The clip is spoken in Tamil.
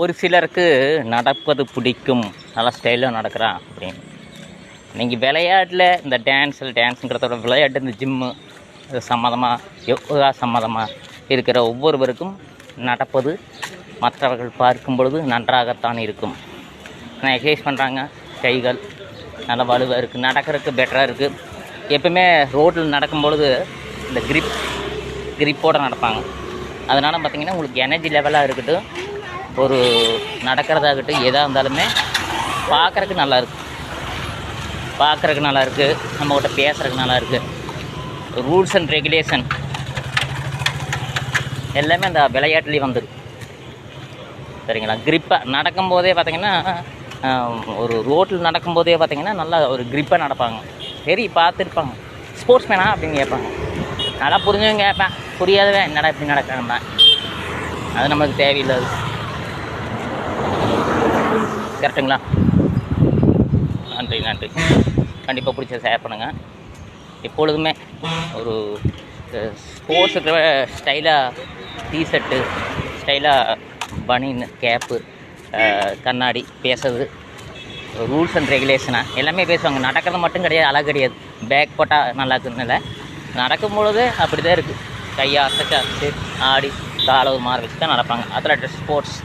ஒரு சிலருக்கு நடப்பது பிடிக்கும். நல்லா ஸ்டைலாக நடக்கிறான் அப்படின்னு. நீங்கள் விளையாட்டில் இந்த டான்ஸில் டான்ஸுங்கிறதோட விளையாட்டு இந்த ஜிம்மு சம்மதமாக யோகா சம்மதமாக இருக்கிற ஒவ்வொருவருக்கும் நடப்பது மற்றவர்கள் பார்க்கும் பொழுது நன்றாகத்தான் இருக்கும். நான் எக்ஸசைஸ் பண்ணுறாங்க கைகள் நல்ல வலுவாக இருக்குது நடக்கிறதுக்கு பெட்டராக இருக்குது எப்பவுமே ரோட்டில் நடக்கும்பொழுது இந்த க்ரிப் கிரிப்போடு நடப்பாங்க. அதனால் பார்த்திங்கன்னா உங்களுக்கு எனர்ஜி லெவலாக இருக்கட்டும் ஒரு நடக்கிறதாகட்டும் எதாக இருந்தாலுமே பார்க்குறக்கு நல்லாயிருக்கு. பார்க்குறக்கு நல்லா இருக்குது நம்மகிட்ட பேசுறதுக்கு நல்லா இருக்குது ரூல்ஸ் அண்ட் ரெகுலேஷன். எல்லாமே அந்த விளையாட்டுலேயே வந்துடும் சரிங்களா? கிரிப்பாக நடக்கும்போதே பார்த்தீங்கன்னா ஒரு ரோட்டில் நடக்கும்போதே பார்த்தீங்கன்னா நல்லா ஒரு கிரிப்பாக நடப்பாங்க. சரி பார்த்துருப்பாங்க. ஸ்போர்ட்ஸ் மேனா அப்படின்னு கேட்பாங்க. நல்லா புரிஞ்சவங்க கேட்பேன். புரியாதவன் என்னடா இப்படி நடக்கிறாங்க அது நம்மளுக்கு தேவையில்லாது. கரெக்டுங்களா? நன்றி நன்றி. கண்டிப்பாக பிடிச்ச ஷேர் பண்ணுங்கள் எப்பொழுதுமே ஒரு ஸ்போர்ட்ஸுக்கு ஸ்டைலாக டிஷர்ட்டு ஸ்டைலாக பனின் கேப்பு கண்ணாடி பேசுறது ரூல்ஸ் அண்ட் ரெகுலேஷனாக எல்லாமே பேசுவாங்க. நடக்கிறது மட்டும் கிடையாது அழகு கிடையாது. பேக் போட்டால் நல்லா இருக்குன்னு நடக்கும்பொழுது அப்படி தான் இருக்குது கையை அசைச்சு அசைச்சு ஆடி காலை ஒரு வச்சு தான் நடப்பாங்க. அதில் ஸ்போர்ட்ஸ்